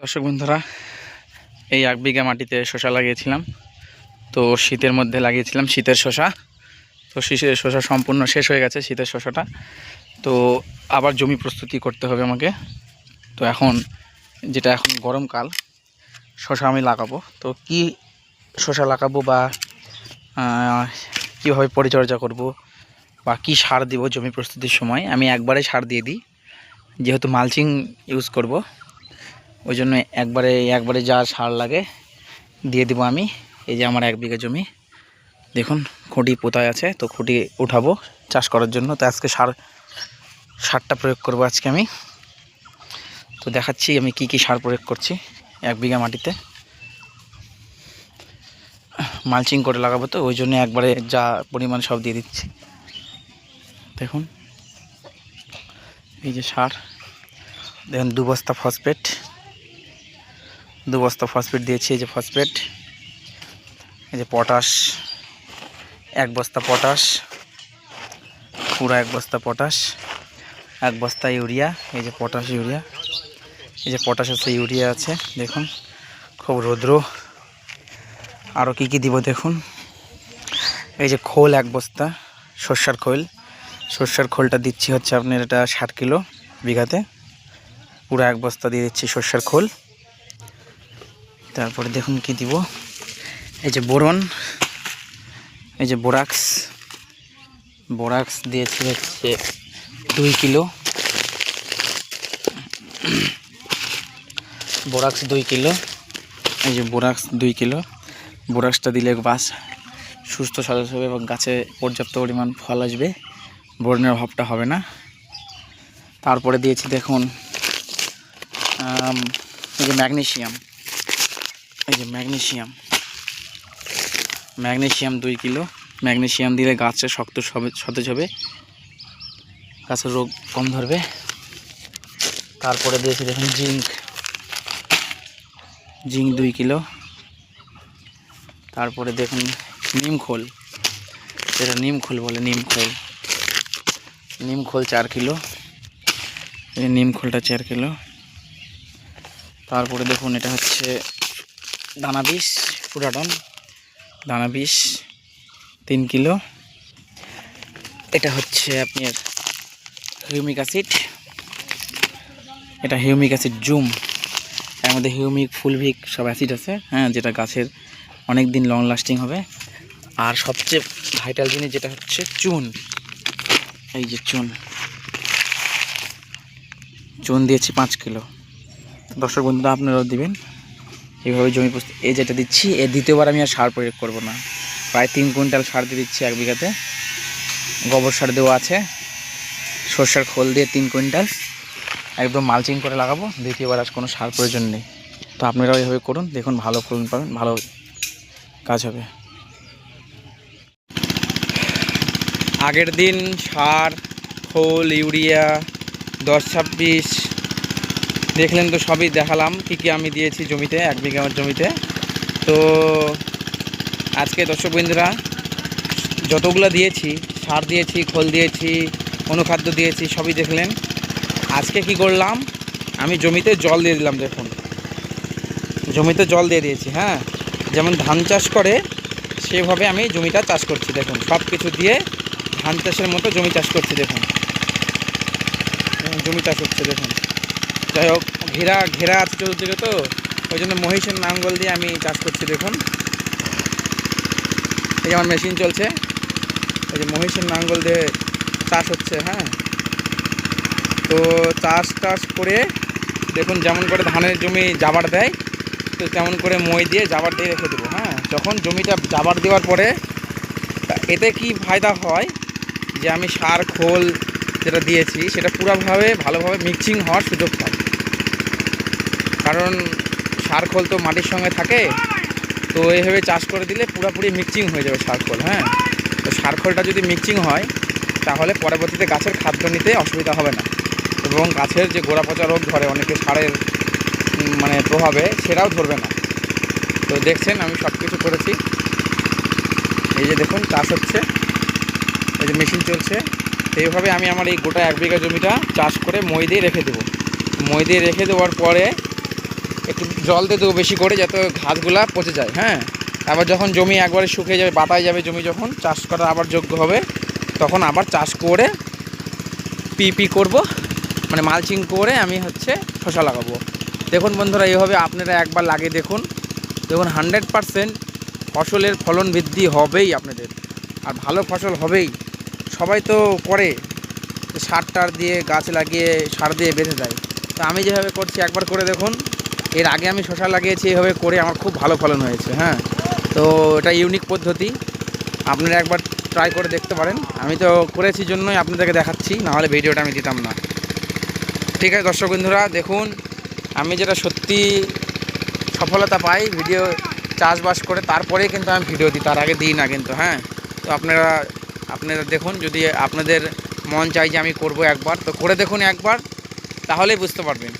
দর্শক বন্ধুরা, এই এক বিঘা মাটিতে শশা লাগিয়েছিলাম। তো শীতের মধ্যে লাগিয়েছিলাম শীতের শশা তো শীতের শশা সম্পূর্ণ শেষ হয়ে গেছে শীতের শশাটা তো আবার জমি প্রস্তুতি করতে হবে আমাকে। তো এখন যেটা এখন গরমকাল শশা আমি লাগাবো। তো কি শশা লাগাবো বা কীভাবে পরিচর্যা করব বা কি সার দিব জমি প্রস্তুতির সময়, আমি একবারে সার দিয়ে দিই। যেহেতু মালচিং ইউজ করব ওই জন্য একবারে একবারে যা সার লাগে দিয়ে দিব আমি। এই যে আমার এক বিঘা জমি। দেখুন, খুঁটি পোতায় আছে, তো খুঁটি উঠাবো চাষ করার জন্য। তো আজকে সার, সারটা প্রয়োগ করব আজকে আমি। তো দেখাচ্ছি আমি কি কি সার প্রয়োগ করছি এক বিঘা মাটিতে। মালচিং করে লাগাবো তো ওই জন্য একবারে যা পরিমাণ সব দিয়ে দিচ্ছি। দেখুন, এই যে সার। দেখুন দু বস্তা ফসফেট। দু বস্তা ফসফেট দিয়েছি, এই যে ফসফেট এই যে পটাশ এক বস্তা পটাশ পুরো এক বস্তা পটাশ এক বস্তা ইউরিয়া এই যে পটাশ ইউরিয়া এই যে পটাশ আছে ইউরিয়া আছে, দেখুন, খুব রৌদ্র। আরও কী কী দিব দেখুন? এই যে খোল এক বস্তা, সর্ষার খোল। সর্ষার খোলটা দিচ্ছি হচ্ছে আপনার এটা ষাট কিলো বিঘাতে। পুরো এক বস্তা দিয়ে দিচ্ছি সর্ষার খোল। তারপরে দেখুন কি দিব। এই যে বোরন, এই যে বোরাক্স। বোরাক্স দিয়েছি হচ্ছে দুই কিলো। বোরাক্স দুই কিলো। এই যে বোরাক্স দুই কিলো। বোরাক্সটা দিলে গাছ সুস্থ সদস্য হবে এবং গাছে পর্যাপ্ত পরিমাণ ফল আসবে। বোরনের অভাবটা হবে না। তারপরে দিয়েছি দেখুন এই যে ম্যাগনেশিয়াম। এই যে ম্যাগনেশিয়াম। ম্যাগনেশিয়াম দুই কিলো। ম্যাগনেশিয়াম দিলে গাছে শক্ত সতেজ হবে। গাছের রোগ কম ধরবে। তারপরে দিয়েছি দেখুন জিঙ্ক। জিঙ্ক দুই কিলো। তারপরে দেখুন নিম খোল। যেটা নিম খোল বলে, নিম খোল। নিম খোল চার কিলো। এই নিম খোলটা চার কিলো। তারপরে দেখুন এটা হচ্ছে দানা বিষ পুরাটন দানা বিষ, তিন কিলো। এটা হচ্ছে আপনার হিউমিক অ্যাসিড। এটা হিউমিক অ্যাসিড জুম। এর মধ্যে হিউমিক, ফুলভিক সব অ্যাসিড আছে হ্যাঁ যেটা গাছের অনেক দিন লং লাস্টিং হবে। আর সবচেয়ে ভাইটাল জিনিস যেটা হচ্ছে চুন। এই যে চুন। চুন দিয়েছি পাঁচ কিলো। দর্শক বন্ধুরা, আপনারাও দিবেন। এইভাবে জমি এই যেটা দিচ্ছি এর দ্বিতীয়বার আমি আর সার প্রয়োগ করব না। প্রায় তিন কুইন্টাল সার দিয়ে দিচ্ছি এক বিঘাতে। গোবর সার দেওয়া আছে। সর্ষার খোল দিয়ে তিন কুইন্টাল। একদম মালচিং করে লাগাবো। দ্বিতীয়বার আর কোনো সার প্রয়োজন নেই। তো আপনারাও এভাবে করুন, দেখুন ভালো ফলন পাবেন, ভালো কাজ হবে। আগের দিন সার, খোল, ইউরিয়া, দশ ছাব্বিশ দেখলেন তো সবই দেখালাম কী কী আমি দিয়েছি জমিতে এক বিঘা জমিতে। তো আজকে দর্শক বন্ধুরা যতগুলো দিয়েছি সার দিয়েছি খোল দিয়েছি অনুখাদ্য দিয়েছি সবই দেখলেন। আজকে কি করলাম আমি জমিতে জল দিয়ে দিলাম দেখুন। জমিতে জল দিয়ে দিয়েছি হ্যাঁ? যেমন ধান চাষ করে সেভাবে আমি জমিটা চাষ করছি দেখুন। সব কিছু দিয়ে ধান চাষের মতো জমি চাষ করছি দেখুন, জমি চাষ হচ্ছে দেখুন। যাই হোক, ঘেরা ঘেরা আছে চতুর্দিকে তো। ওই জন্য মহিষের নাঙ্গল দিয়ে আমি চাষ করছি, দেখুন। এই আমার মেশিন চলছে। এই যে মহিষের নাঙ্গল দিয়ে চাষ হচ্ছে হ্যাঁ। তো চাষ টাস করে, দেখুন, যেমন করে ধানের জমি জাবার দেয়, তো তেমন করে মই দিয়ে জাবার দিয়ে রেখে দেবো হ্যাঁ। যখন জমিটা জাবার দেওয়ার পরে এতে কি ফায়দা হয়? যে আমি সার, খোল যেটা দিয়েছি, সেটা পুরোভাবে, ভালোভাবে মিক্সিং হওয়ার সুযোগ পাই কারণ সার খোল তো মাটির সঙ্গে থাকে, তো এইভাবে চাষ করে দিলে পুরোপুরি মিক্সিং হয়ে যাবে সার খোল হ্যাঁ? তো সার খোলটা যদি মিক্সিং হয়, তাহলে পরবর্তীতে গাছের খাদ্য নিতে অসুবিধা হবে না। এবং গাছের যে গোড়া পচা রোগ ধরে, অনেকে সারের মানে প্রভাবে সেটাও ধরবে না। তো দেখছেন, আমি সব কিছু করেছি। এই যে দেখুন, চাষ হচ্ছে। এই যে মেশিন চলছে। এইভাবে আমি আমার এই গোটা এক বিঘা জমিটা চাষ করে মই দিয়ে রেখে দেবো। মই দিয়ে রেখে দেওয়ার পরে একটু জল দিয়ে দেবো বেশি করে যাতে ঘাসগুলা পচে যায় হ্যাঁ? আবার যখন জমি একবারে শুকিয়ে যাবে বাটায় যাবে জমি যখন, চাষ করা আবার যোগ্য হবে। তখন আবার চাষ করে পিপি করব মানে মালচিং করে আমি হচ্ছে শশা লাগাবো। দেখুন বন্ধুরা, এইভাবে আপনারা একবার লাগিয়ে দেখুন। দেখুন, হান্ড্রেড পারসেন্ট ফসলের ফলন বৃদ্ধি হবেই আপনাদের। আর ভালো ফসল হবেই। সবাই তো করে সার টার দিয়ে, গাছ লাগিয়ে, সার দিয়ে বেঁধে দেয়। তো আমি যেভাবে করছি, একবার করে দেখুন। এর আগে আমি শশা লাগিয়েছি এভাবে করে আমার খুব ভালো ফলন হয়েছে হ্যাঁ। তো এটা ইউনিক পদ্ধতি। আপনারা একবার ট্রাই করে দেখতে পারেন। আমি তো করেছি জন্যই আপনাদেরকে দেখাচ্ছি, নাহলে ভিডিওটা আমি দিতাম না। ঠিক আছে, দর্শক বন্ধুরা, দেখুন, আমি যেটা সত্যি সফলতা পাই ভিডিও চাষবাস করে, তারপরেই কিন্তু আমি ভিডিও দিই, তার আগে দিই না কিন্তু হ্যাঁ। তো আপনারা আপনারা দেখুন, যদি আপনাদের মন চাই যে আমি করব একবার, তো করে দেখুন একবার, তাহলেই বুঝতে পারবেন।